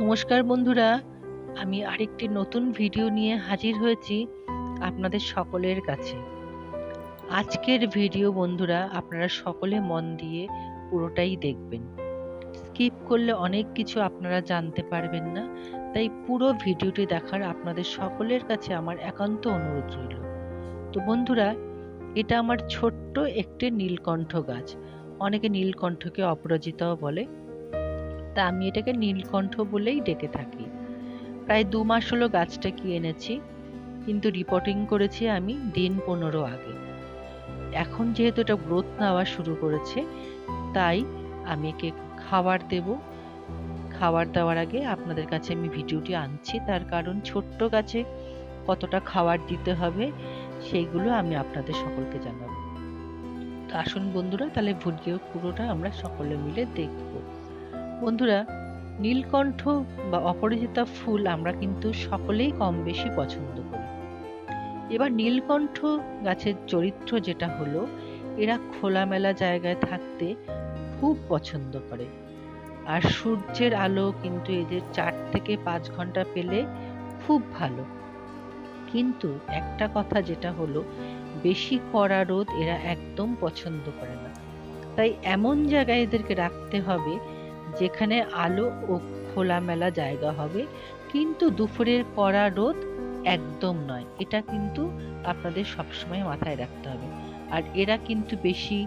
নমস্কার বন্ধুরা, আমি আরেকটি নতুন ভিডিও নিয়ে হাজির হয়েছি আপনাদের সকলের কাছে। আজকের ভিডিও বন্ধুরা, আপনারা সকলে মন দিয়ে পুরোটাই দেখবেন। স্কিপ করলে অনেক কিছু আপনারা জানতে পারবেন না, তাই পুরো ভিডিওটি দেখার আপনাদের সকলের কাছে আমার একান্ত অনুরোধ রইল। তো বন্ধুরা, এটা আমার ছোট্ট একটি নীলকণ্ঠ গাছ। অনেকে নীলকণ্ঠকে অপরাজিতাও বলে। তা আমি এটাকে নীলকণ্ঠ বলেই ডেকে থাকি। প্রায় দু মাস হলো গাছটা কি এনেছি, কিন্তু রিপোর্টিং করেছি আমি দিন পনেরো আগে। এখন যেহেতু এটা গ্রোথ নেওয়া শুরু করেছে, তাই আমি একে খাবার দেব। খাবার দেওয়ার আগে আপনাদের কাছে আমি ভিডিওটি আনছি, তার কারণ ছোট্ট গাছে কতটা খাবার দিতে হবে সেইগুলো আমি আপনাদের সকলকে জানাব। আসুন বন্ধুরা, তাহলে ভিডিও পুরোটা আমরা সকলে মিলে দেখব। বন্ধুরা, নীলকণ্ঠ বা অপরাজিতা ফুল আমরা কিন্তু সকলেই কম বেশি পছন্দ করি। এবার নীলকণ্ঠ গাছের চরিত্র যেটা হলো, এরা খোলামেলা জায়গায় থাকতে খুব পছন্দ করে। আর সূর্যের আলো কিন্তু এদের চার থেকে পাঁচ ঘণ্টা পেলে খুব ভালো। কিন্তু একটা কথা যেটা হলো, বেশি কড়া রোদ এরা একদম পছন্দ করে না। তাই এমন জায়গায় এদেরকে রাখতে হবে যেখানে আলো ও খোলামেলা জায়গা হবে। কিন্তু দুপুরের কড়া রোদ একদম নয়। এটা কিন্তু আপনাদের সবসময় মাথায় রাখতে হবে। আর এরা কিন্তু বেশি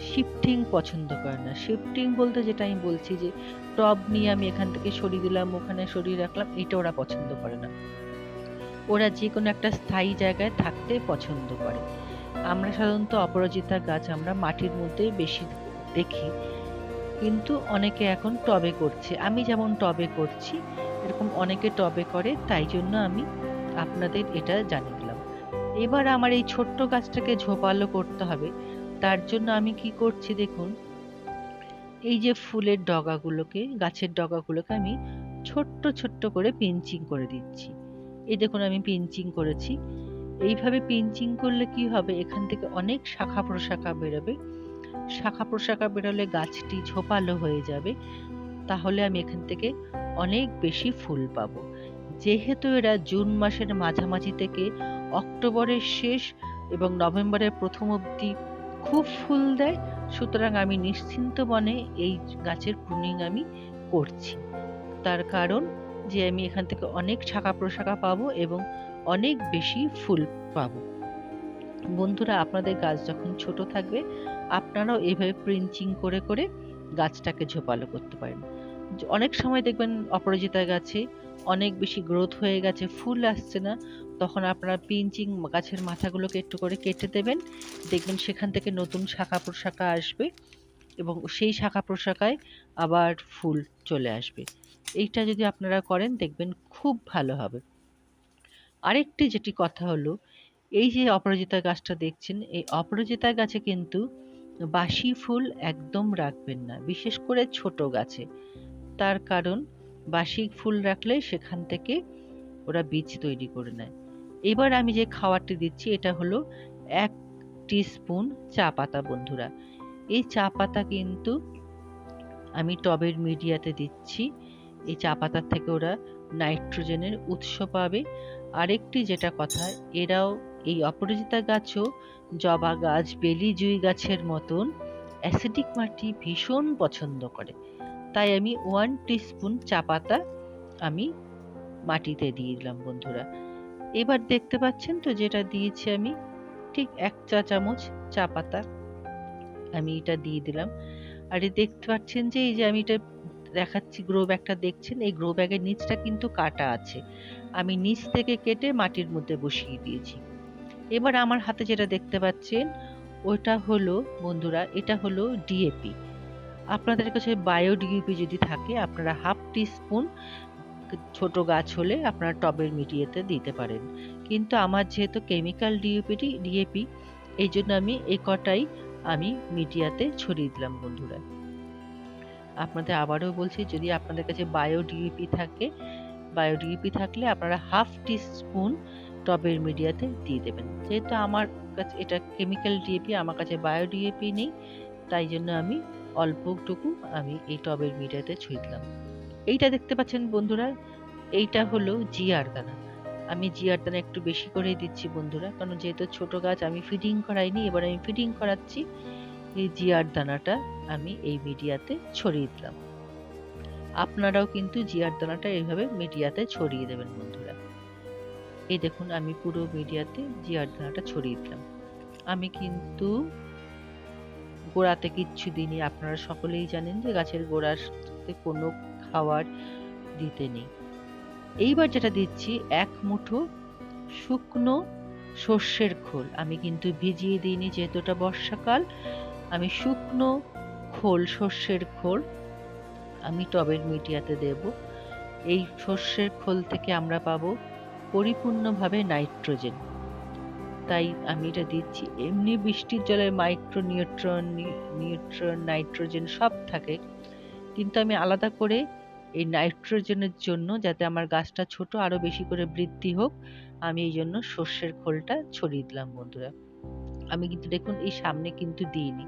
শিফটিং পছন্দ করে না। শিফটিং বলতে যেটা আমি বলছি যে, টব নিয়ে আমি এখান থেকে সরিয়ে দিলাম, ওখানে সরিয়ে রাখলাম, এটা ওরা পছন্দ করে না। ওরা যে কোনো একটা স্থায়ী জায়গায় থাকতে পছন্দ করে। আমরা সাধারণত অপরাজিতা গাছ আমরা মাটির মধ্যে বেশি দেখি। কিন্তু অনেকে এখন টবে করছে। আমি যেমন টবে করছি, এরকম অনেকে টবে করে, তাই জন্য আমি আপনাদের এটা জানিয়ে দিলাম। এবার আমার এই ছোট্ট গাছটাকে ঝোপালো করতে হবে। তার জন্য আমি কি করছি দেখুন, এই যে ফুলের ডগাগুলোকে, গাছের ডগাগুলোকে আমি ছোট্ট ছোট্ট করে পিঞ্চিং করে দিচ্ছি। এই দেখুন, আমি পিঞ্চিং করেছি। এইভাবে পিঞ্চিং করলে কি হবে? এখান থেকে অনেক শাখা প্রশাখা বেরোবে। শাখা প্রশাখা বেরোলে গাছটি ঝোপালো হয়ে যাবে, তাহলে আমি এখান থেকে অনেক বেশি ফুল পাবো। যেহেতু এরা জুন মাসের মাঝামাঝি থেকে অক্টোবরের শেষ এবং নভেম্বরের প্রথম অবধি খুব ফুল দেয়, সুতরাং আমি নিশ্চিন্ত মনে এই গাছের প্রুনিং আমি করছি। তার কারণ যে আমি এখান থেকে অনেক শাখা প্রশাখা পাবো এবং অনেক বেশি ফুল পাবো। বন্ধুরা, আপনাদের গাছ যখন ছোট থাকবে, আপনারাও এভাবে প্রিঞ্চিং করে করে গাছটাকে ঝোপালো করতে পারেন। অনেক সময় দেখবেন অপরাজিতা গাছে অনেক বেশি গ্রোথ হয়ে গেছে, ফুল আসছে না, তখন আপনারা পিঞ্চিং গাছের মাথাগুলোকে একটু করে কেটে দেবেন। দেখবেন সেখান থেকে নতুন শাখা প্রশাখা আসবে এবং সেই শাখা প্রশাখায় আবার ফুল চলে আসবে। এইটা যদি আপনারা করেন, দেখবেন খুব ভালো হবে। আরেকটি যেটি কথা হলো এই যে অপরাজিতা গাছটা দেখছেন, এই অপরাজিতা গাছে কিন্তু বাসি ফুল একদম রাখবেন না, বিশেষ করে ছোট গাছে। তার কারণ বাসি ফুল রাখলে সেখান থেকে ওরা বীজ তৈরি করে নেয়। এবার আমি যে খাবারটি দিচ্ছি, এটা হলো এক স্পুন চা পাতা, বন্ধুরা। এই চা পাতা কিন্তু আমি টবের মিডিয়াতে দিচ্ছি। এই চা পাতার থেকে ওরা নাইট্রোজেনের উৎস পাবে। আরেকটি যেটা কথা, এরাও এই অপরাজিতা গাছও জবা গাছ, বেলি জুই গাছের মতন অ্যাসিডিক মাটি ভীষণ পছন্দ করে। তাই আমি ওয়ান টিস্পুন চা পাতা আমি মাটিতে দিয়ে দিলাম বন্ধুরা। এবার দেখতে পাচ্ছেন তো যেটা দিয়েছি আমি, ঠিক এক চা চামচ চা পাতা আমি এটা দিয়ে দিলাম। আর দেখতে পাচ্ছেন যে, এই যে আমি এটা দেখাচ্ছি গ্রো ব্যাগটা দেখছেন? এই গ্রো ব্যাগের নিচটা কিন্তু কাটা আছে। আমি নিচ থেকে কেটে মাটির মধ্যে বসিয়ে দিয়েছি। এবার আমার হাতে যেটা দেখতে পাচ্ছেন, ওটা হলো, বন্ধুরা, এটা হলো ডিএপি আপনাদের কাছে বায়ো ডিএপি যদি থাকে, আপনারা হাফ টি স্পুন ছোট গাছ হলে আপনারা টবের মিডিয়েতে দিতে পারেন। কিন্তু আমার যেহেতু কেমিক্যাল ডিএপিটি ডিএপি এই জন্য আমি এ কটাই আমি মিডিয়াতে ছড়িয়ে দিলাম, বন্ধুরা। আপনাদের আবারও বলছি, যদি আপনাদের কাছে বায়ো ডিএপি থাকে বায়ো ডিএপি থাকলে আপনারা হাফ টি স্পুন টবের মিডিয়াতে দিয়ে দেবেন। যেহেতু আমার কাছে এটা কেমিক্যাল ডিএপি আমার কাছে বায়ো ডিএপি নেই, তাই জন্য আমি অল্পটুকু আমি এই টবের মিডিয়াতে ছুঁয়ে দিলাম। এইটা দেখতে পাচ্ছেন বন্ধুরা, এইটা হলো জিয়ার দানা। আমি জিয়ার দানা একটু বেশি করেই দিচ্ছি বন্ধুরা, কারণ যেহেতু ছোট গাছ, আমি ফিডিং করাইনি, এবার আমি ফিডিং করাচ্ছি। এই জিয়ার দানাটা আমি এই মিডিয়াতে ছড়িয়ে দিলাম। আপনারাও কিন্তু জিয়ার দানাটা এইভাবে মিডিয়াতে ছড়িয়ে দেবেন বন্ধুরা। এই দেখুন, আমি পুরো মিডিয়াতে জিয়ার দানাটা ছড়িয়ে দিলাম। আমি কিন্তু গোড়াতে কিচ্ছু দিইনি। আপনারা সকলেই জানেন যে গাছের গোড়াতে কোনো খাবার দিতে নেই। এইবার যেটা দিচ্ছি, এক মুঠো শুকনো সর্ষের খোল। আমি কিন্তু ভিজিয়ে দিইনি, যেহেতু এটা বর্ষাকাল। আমি শুকনো খোল, সর্ষের খোল আমি টবের মিডিয়াতে দেব। এই সর্ষের খোল থেকে আমরা পাবো পরিপূর্ণভাবে নাইট্রোজেন। তাই আমি এটা দিচ্ছি, এমনি বৃষ্টির জলে মাইক্রো নিউট্রন নিউট্রন, নাইট্রোজেন সব থাকে। কিন্তু আমি আলাদা করে এই নাইট্রোজেনের জন্য যাতে আমার গাছটা ছোট আরও বেশি করে বৃদ্ধি হোক, আমি এই জন্য সর্ষের খোলটা ছড়িয়ে দিলাম বন্ধুরা। আমি কিন্তু দেখুন এই সামনে কিন্তু দিইনি।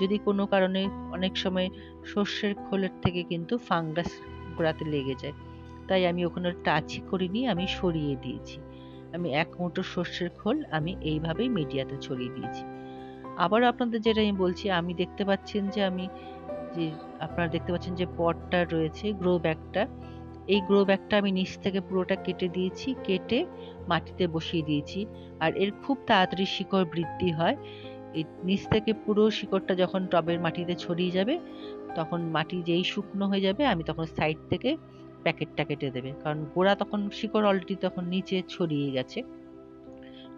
যদি কোনো কারণে অনেক সময় সর্ষের খোলের থেকে কিন্তু ফাঙ্গাস গোড়াতে লেগে যায়। তাই আমি ওখানে টাচই করিনি, আমি সরিয়ে দিয়েছি। আমি এক মুঠো সর্ষের খোল আমি এইভাবেই মিডিয়াতে ছড়িয়ে দিয়েছি। আবার আপনাদের যেটা আমি বলছি, আমি দেখতে পাচ্ছেন যে আমি যে আপনারা দেখতে পাচ্ছেন যে পটটা রয়েছে গ্রো ব্যাগটা এই গ্রো ব্যাগটা আমি নিচ থেকে পুরোটা কেটে দিয়েছি, কেটে মাটিতে বসিয়ে দিয়েছি। আর এর খুব তাড়াতাড়ি শিকড় বৃদ্ধি হয়। এই নিচ থেকে পুরো শিকড়টা যখন টবের মাটিতে ছড়িয়ে যাবে, তখন মাটি যেই শুকনো হয়ে যাবে, আমি তখন সাইড থেকে প্যাকেটটা কেটে দেবে। কারণ গোড়া তখন, শিকড় অলরেডি তখন নিচে ছড়িয়ে গেছে।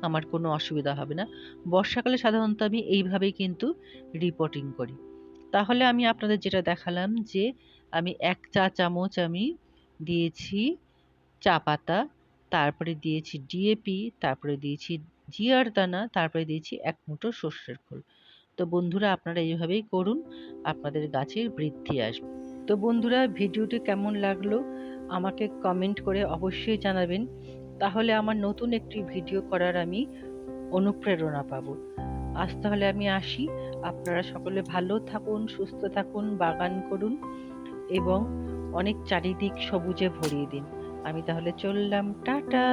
আমার কোনো অসুবিধা হবে না। বর্ষাকালে সাধারণত আমি এইভাবেই কিন্তু রিপোর্টিং করি। তাহলে আমি আপনাদের যেটা দেখালাম যে, আমি এক চা চামচ আমি দিয়েছি চা পাতা, তারপরে দিয়েছি ডিএপি তারপরে দিয়েছি জিয়ার দানা, তারপরে দিয়েছি এক মুঠো সর্ষের খোল। তো বন্ধুরা, আপনারা এইভাবেই করুন, আপনাদের গাছের বৃদ্ধি আসবে। তো বন্ধুরা, ভিডিওটি কেমন লাগল আমাকে কমেন্ট করে অবশ্যই জানাবেন। তাহলে আমার নতুন একটি ভিডিও করার আমি অনুপ্রেরণা পাবো। আজ তাহলে আমি আসি। আপনারা সকলে ভালো থাকুন, সুস্থ থাকুন, বাগান করুন এবং অনেক চারিদিক সবুজে ভরিয়ে দিন। আমি তাহলে চললাম, টাটা!